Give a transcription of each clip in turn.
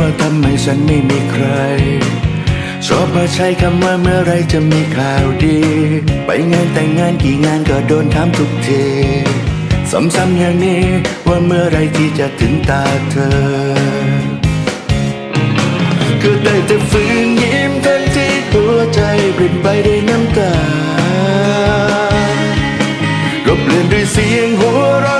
ว่าทำไมฉันไม่มีใคร ชอบมาใช้คำว่าเมื่อไรจะมีข่าวดี ไปงานแต่งงานกี่งานก็โดนถามทุกทีซ้ำๆอย่างนี้ว่าเมื่อไรที่จะถึงตาเธอ ก็ได้แต่ฝืนยิ้มทันที่หัวใจปริ่มไปด้วยน้ำตาก็เปลี่ยนด้วยเสียงหัวเราะ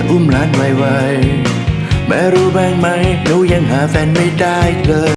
จะอุ้มหลานไวๆแม่รู้บ้างไหมหนูยังหาแฟนไม่ได้เลย